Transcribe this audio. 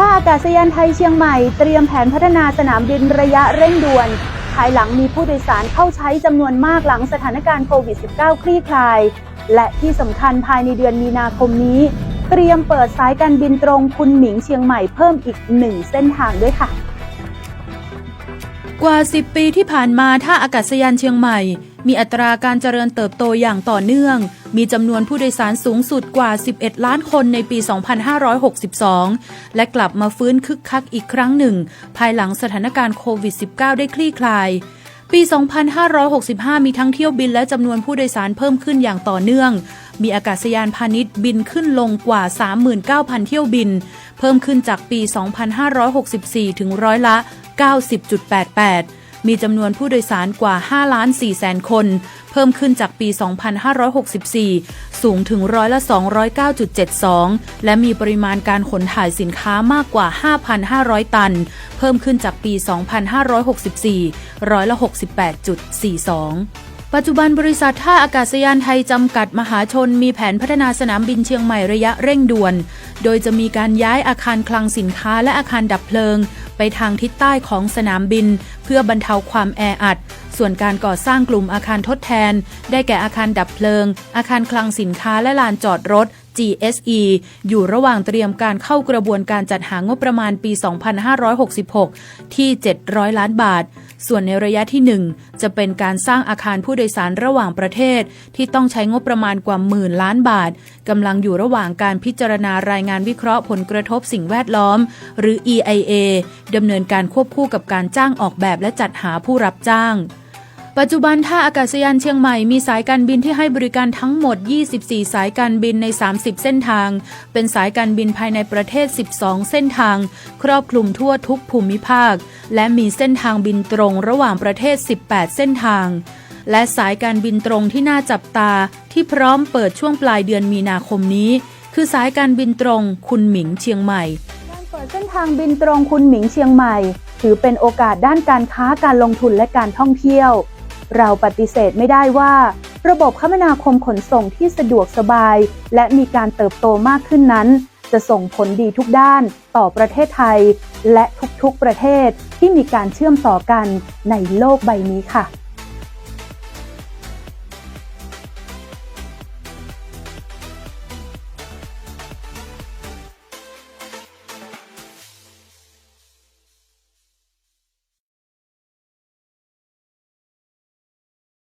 ท่าอากาศยานไทยเชียงใหม่เตรียมแผนพัฒนาสนามบินระยะเร่งด่วน ภายหลังมีผู้โดยสารเข้าใช้จำนวนมากหลังสถานการณ์โควิด -19 คลี่คลาย และที่สำคัญภายในเดือนมีนาคมนี้ เตรียมเปิดสายการบินตรงคุณหมิงเชียงใหม่เพิ่มอีกหนึ่งเส้นทางด้วยค่ะ กว่า 10 ปีที่ผ่านมาท่าอากาศยานเชียงใหม่ มีอัตราการเจริญเติบโตอย่างต่อเนื่อง มีจำนวนผู้โดยสารสูงสุดกว่า 11 ล้านคนในปี 2562 และกลับมาฟื้นคึกคักอีกครั้งหนึ่ง ภายหลังสถานการณ์โควิด -19 ได้คลี่คลาย ปี 2565 มีทั้งเที่ยวบินและจำนวนผู้โดยสารเพิ่มขึ้นอย่างต่อเนื่อง มีอากาศยานพาณิชย์บินขึ้นลงกว่า 39,000 เที่ยวบิน เพิ่มขึ้นจากปี 2564 ถึงร้อยละ 90.88 มีจำนวนผู้โดยสารกว่า 5 ล้าน4แสนคน เพิ่มขึ้นจากปี 2564 สูงถึงร้อยละ 209.72 และมีปริมาณการขนถ่ายสินค้ามากกว่า 5,500 ตัน เพิ่มขึ้นจากปี 2564 ร้อยละ 68.42ปัจจุบันบริษัทท่าอากาศยานไทยจำกัดมหาชนมีแผนพัฒนาสนามบินเชียงใหม่ระยะเร่งด่วน โดยจะมีการย้ายอาคารคลังสินค้าและอาคารดับเพลิง ไปทางทิศใต้ของสนามบิน เพื่อบรรเทาความแออัด ส่วนการก่อสร้างกลุ่มอาคารทดแทน ได้แก่อาคารดับเพลิง อาคารคลังสินค้าและลานจอดรถ GSE อยู่ระหว่างเตรียมการเข้ากระบวนการจัดหางบประมาณปี 2566 ที่ 700 ล้านบาท ส่วนในระยะที่ 1 จะเป็นการสร้างอาคารผู้โดยสารระหว่างประเทศ ที่ต้องใช้งบประมาณกว่าหมื่นล้านบาทกำลังอยู่ระหว่างการพิจารณารายงานวิเคราะห์ผลกระทบสิ่งแวดล้อม หรือ EIA ดำเนินการควบคู่กับการจ้างออกแบบและจัดหาผู้รับจ้าง ปัจจุบันท่าอากาศยานเชียงใหม่มีสายการบินที่ให้บริการทั้งหมด 24 สายการบินใน 30 เส้นทาง เป็นสายการบินภายในประเทศ 12 เส้นทาง ครอบคลุมทั่วทุกภูมิภาค และมีเส้นทางบินตรงระหว่างประเทศ 18 เส้นทาง และสายการบินตรงที่น่าจับตาที่พร้อมเปิดช่วงปลายเดือนมีนาคมนี้ คือสายการบินตรงคุณหมิงเชียงใหม่การเปิดเส้นทางบินตรงคุณหมิงเชียงใหม่ ถือเป็นโอกาสด้านการค้าการลงทุนและการท่องเที่ยว เราปฏิเสธไม่ได้ว่า ระบบคมนาคมขนส่งที่สะดวกสบาย และมีการเติบโตมากขึ้นนั้น จะส่งผลดีทุกด้านต่อประเทศไทย และทุกๆประเทศที่มีการเชื่อมต่อกันในโลกใบนี้ค่ะ